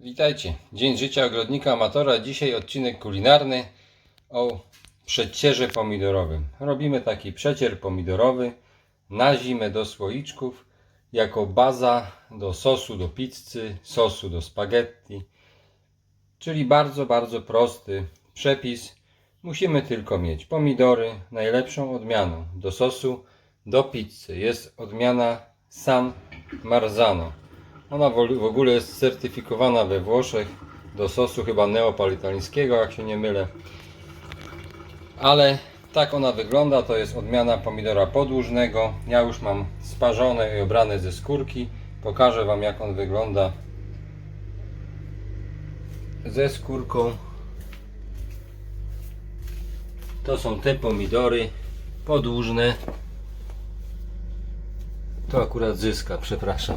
Witajcie. Dzień życia ogrodnika amatora. Dzisiaj odcinek kulinarny o przecierze pomidorowym. Robimy taki przecier pomidorowy na zimę do słoiczków jako baza do sosu do pizzy, sosu do spaghetti. Czyli bardzo, bardzo prosty przepis. Musimy tylko mieć pomidory najlepszą odmianą do sosu do pizzy. Jest odmiana San Marzano. Ona w ogóle jest certyfikowana we Włoszech do sosu chyba neapolitańskiego, jak się nie mylę. Ale tak ona wygląda, to jest odmiana pomidora podłużnego. Ja już mam sparzone i obrane ze skórki. Pokażę Wam jak on wygląda ze skórką. To są te pomidory podłużne. To akurat zyska, przepraszam.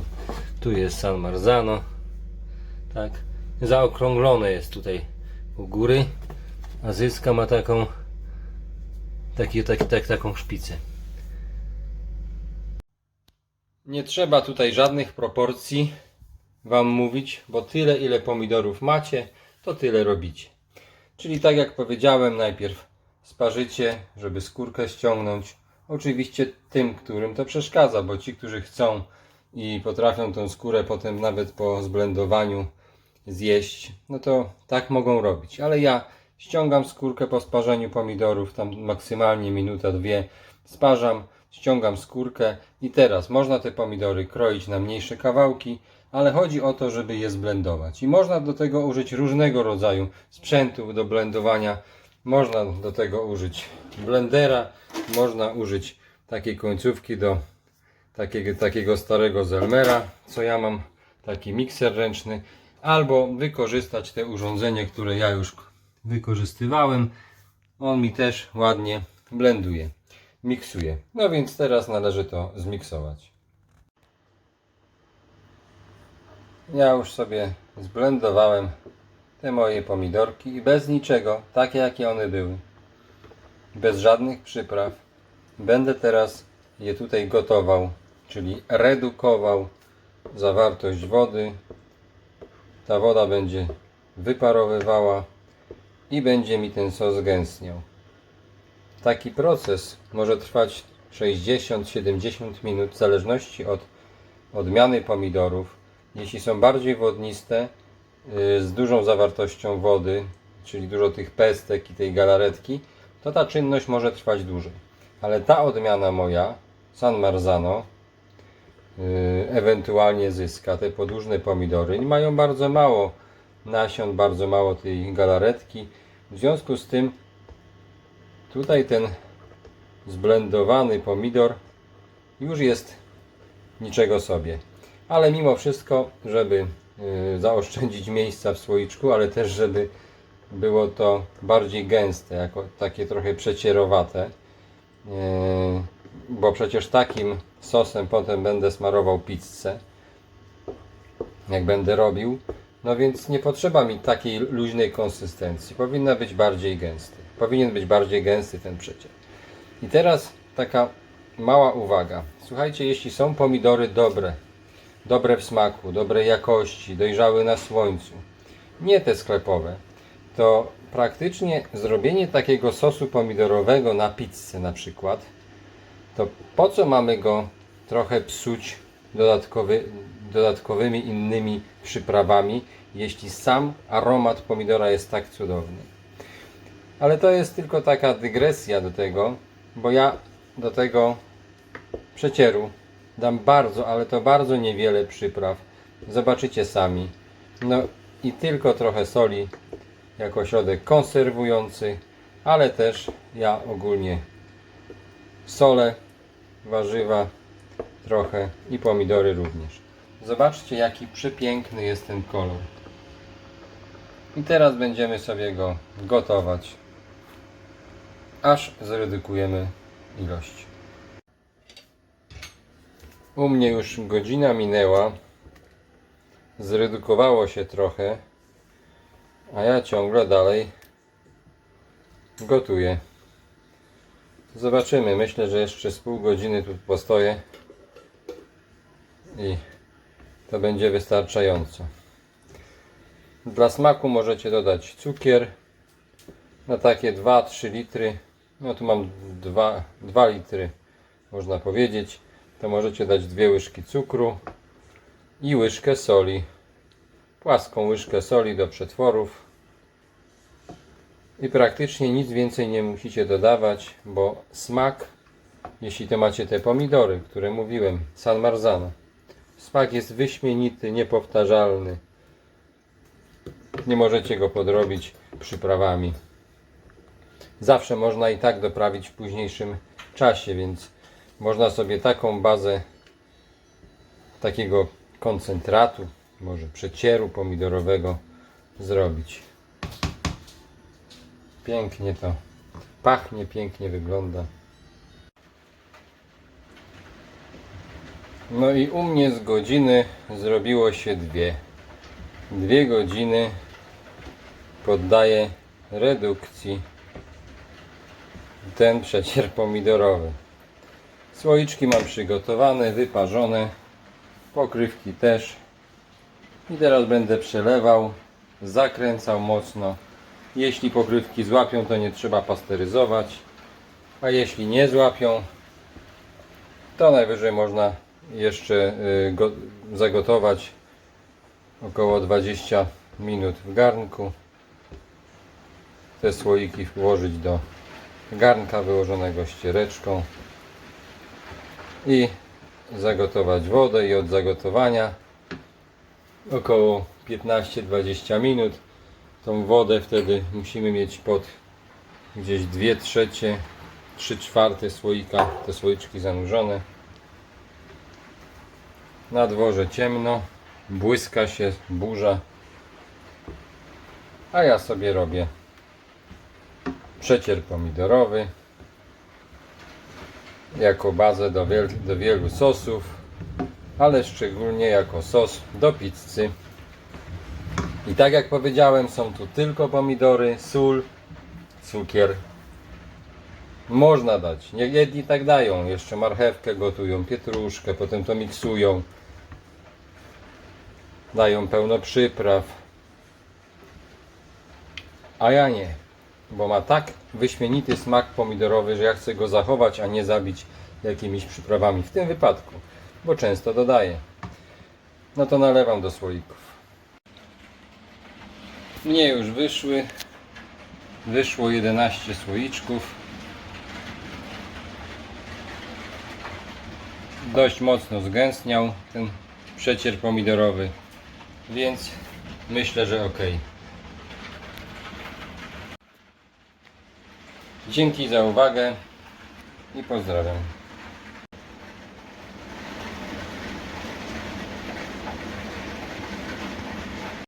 Tu jest San Marzano. Tak. Zaokrąglone jest tutaj u góry. A zyska ma taką taki, taki, tak, taką szpicę. Nie trzeba tutaj żadnych proporcji Wam mówić, bo tyle ile pomidorów macie, to tyle robicie. Czyli tak jak powiedziałem, najpierw sparzycie, żeby skórkę ściągnąć. Oczywiście tym, którym to przeszkadza, bo ci, którzy chcą i potrafią tą skórę potem nawet po zblendowaniu zjeść, no to tak mogą robić. Ale ja ściągam skórkę po sparzeniu pomidorów, tam maksymalnie minuta, dwie sparzam, ściągam skórkę i teraz można te pomidory kroić na mniejsze kawałki, ale chodzi o to, żeby je zblendować. I można do tego użyć różnego rodzaju sprzętu do blendowania. Można do tego użyć blendera, można użyć takiej końcówki do takiego, takiego starego Zelmera, co ja mam, taki mikser ręczny, albo wykorzystać te urządzenie, które ja już wykorzystywałem. On mi też ładnie blenduje, miksuje. No więc teraz należy to zmiksować. Ja już sobie zblendowałem te moje pomidorki i bez niczego, takie jakie one były. Bez żadnych przypraw. Będę teraz je tutaj gotował, czyli redukował zawartość wody. Ta woda będzie wyparowywała i będzie mi ten sos gęstniał. Taki proces może trwać 60-70 minut w zależności od odmiany pomidorów. Jeśli są bardziej wodniste, yy, z dużą zawartością wody, czyli dużo tych pestek i tej galaretki, to ta czynność może trwać dłużej. Ale ta odmiana moja, San Marzano, yy, ewentualnie zyska te podłużne pomidory. Mają bardzo mało nasion, bardzo mało tej galaretki. W związku z tym tutaj ten zblendowany pomidor już jest niczego sobie. Ale mimo wszystko, żeby yy, zaoszczędzić miejsca w słoiczku, ale też żeby było to bardziej gęste, jako takie trochę przecierowate. Bo przecież takim sosem potem będę smarował pizzę, jak będę robił. No więc nie potrzeba mi takiej luźnej konsystencji. Powinna być bardziej gęsty. Powinien być bardziej gęsty ten przecier. I teraz taka mała uwaga. Słuchajcie, jeśli są pomidory dobre, dobre w smaku, dobrej jakości, dojrzałe na słońcu, nie te sklepowe, to praktycznie zrobienie takiego sosu pomidorowego na pizzę na przykład, to po co mamy go trochę psuć dodatkowy, dodatkowymi innymi przyprawami, jeśli sam aromat pomidora jest tak cudowny. Ale to jest tylko taka dygresja do tego, bo ja do tego przecieru dam bardzo, ale to bardzo niewiele przypraw. Zobaczycie sami. No i tylko trochę soli jako środek konserwujący, ale też ja ogólnie solę, warzywa trochę i pomidory również. Zobaczcie jaki przepiękny jest ten kolor. I teraz będziemy sobie go gotować, aż zredukujemy ilość. U mnie już godzina minęła, zredukowało się trochę, a ja ciągle dalej gotuję. Zobaczymy. Myślę, że jeszcze z pół godziny tu postoję i to będzie wystarczająco. Dla smaku możecie dodać cukier na takie 2-3 litry. No tu mam 2, 2 litry, można powiedzieć. To możecie dać dwie łyżki cukru i łyżkę soli. Płaską łyżkę soli do przetworów. I praktycznie nic więcej nie musicie dodawać, bo smak, jeśli to macie te pomidory, które mówiłem, San Marzano, smak jest wyśmienity, niepowtarzalny. Nie możecie go podrobić przyprawami. Zawsze można i tak doprawić w późniejszym czasie, więc można sobie taką bazę takiego koncentratu, może przecieru pomidorowego zrobić. Pięknie to pachnie, pięknie wygląda. No i u mnie z godziny zrobiło się dwie. Dwie godziny poddaję redukcji ten przecier pomidorowy. Słoiczki mam przygotowane, wyparzone, pokrywki też. I teraz będę przelewał, zakręcał mocno. Jeśli pokrywki złapią, to nie trzeba pasteryzować, a jeśli nie złapią, to najwyżej można jeszcze y, go, zagotować około 20 minut w garnku. Te słoiki włożyć do garnka wyłożonego ściereczką i zagotować wodę i od zagotowania około 15-20 minut tą wodę wtedy musimy mieć pod gdzieś 2 trzecie 3 czwarte słoika. Te słoiczki zanurzone. Na dworze ciemno błyska się burza. A ja sobie robię przecier pomidorowy jako bazę do, wiel do wielu sosów, ale szczególnie jako sos do pizzy. I tak jak powiedziałem, są tu tylko pomidory, sól, cukier. Można dać, nie jedni tak dają, jeszcze marchewkę gotują, pietruszkę, potem to miksują. Dają pełno przypraw. A ja nie bo ma tak wyśmienity smak pomidorowy, że ja chcę go zachować, a nie zabić jakimiś przyprawami. W tym wypadku, bo często dodaję. No to nalewam do słoików. Mnie już wyszły. Wyszło 11 słoiczków. Dość mocno zgęstniał ten przecier pomidorowy, więc myślę, że ok. Dzięki za uwagę i pozdrawiam.